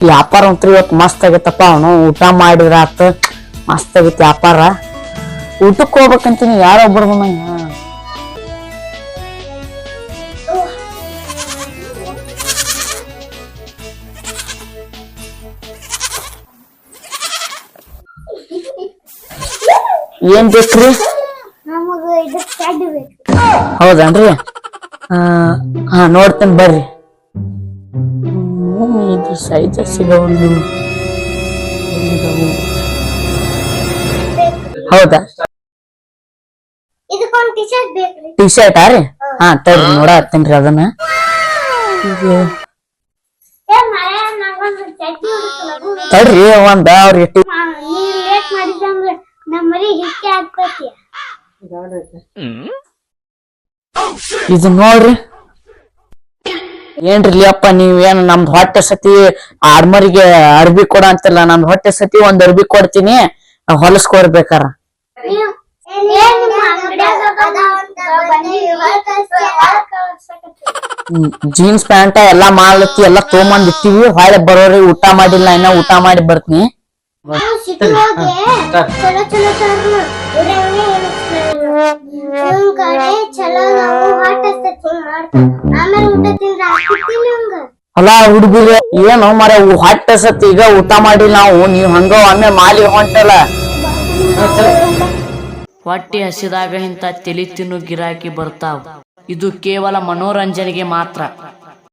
ವ್ಯಾಪಾರ ಅಂತೂ ಇವತ್ತು ಮಸ್ತ್ ಆಗೈತಪ್ಪ ಅವನು. ಊಟ ಮಾಡಿದ್ರ ಆತ. ಮಸ್ತ್ ಆಗೈತಿ ವ್ಯಾಪಾರ. ಊಟಕ್ಕೆ ಹೋಗ್ಬೇಕಂತೀನಿ ಯಾರೊಬ್ಬರು ಏನ್ ಬೇಕ್ರಿ? ನಮಗ ಇದು ಚೆಡ್ ಬೇಕು. ಹೌದನ್ರಿ? ಹಾ ನೋಡ್ತೇನೆ ಬರ್ರಿ. ಹ್ಮ್, ಇದು ಸಿಗವಲ್ದು ಎಲ್ಲಿದಾವು? ಹೌದಾ? ಇದಕ್ಕೊಂದು ಟಿ ಶರ್ಟ್ ಬೇಕ್ರಿ. ಟಿ ಶರ್ಟ್ ರೀ? ಹಾ. ತಡ್ರಿ ನೋಡ ಹತ್ತೇನ್ರಿ ಅದನ್ನ. ತಡ್ರಿ ಒಂದ ಅವ್ರಿ ಟಿ- ಲೇಟ್ ಮಾಡಿದಂದ್ರೆ ಹಿಕ್ಕಿ ಇದು ನೋಡ್ರಿ. ಏನ್ರಿ ಅಪ್ಪ ಏನು ನಮ್ದು ಹೊಟ್ಟೆ ಸತಿ ಆರ್ಮರಿಗೆ ಅರ್ಬಿ ಕೊಡ ಅಂತಿಲ್ಲ, ನಮ್ದು ಹೊಟ್ಟೆ ಸತಿ ಒಂದ್ ಅರ್ಬಿ ಕೊಡ್ತೀನಿ, ಹೊಲಸ್ಕೊಡ್ಬೇಕಾರ. ಜೀನ್ಸ್ ಪ್ಯಾಂಟ್ ಎಲ್ಲಾ ಮಾಡ್ಲತ್ತಿ ಎಲ್ಲಾ ತೊಗೊಂಬಂದ್ ಇಟ್ಟಿವಿ ಹೊಳೆ ಬರೋರಿ ಊಟ ಮಾಡಿಲ್ಲ, ಇನ್ನ ಊಟ ಮಾಡಿ ಬರ್ತೀನಿ ಚಲೋ ಚಲೋ ಚಲೋ ಅಲ್ಲ ಹುಡುಗರು ಏನು ಮರ ಹೊಟ್ಟೆ ಸತಿ ಈಗ ಊಟ ಮಾಡಿ ನಾವು, ನೀವ್ ಹಂಗ ಒಮ್ಮೆ ಮಾಲಿ ಹೊಂಟಲ್ಲ ಹೊಟ್ಟಿ ಹಸಿದಾಗ ಇಂತ ತಲಿ ತಿನ್ನು ಗಿರಾಕಿ ಬರ್ತಾವ. ಇದು ಕೇವಲ ಮನೋರಂಜನೆಗೆ ಮಾತ್ರ.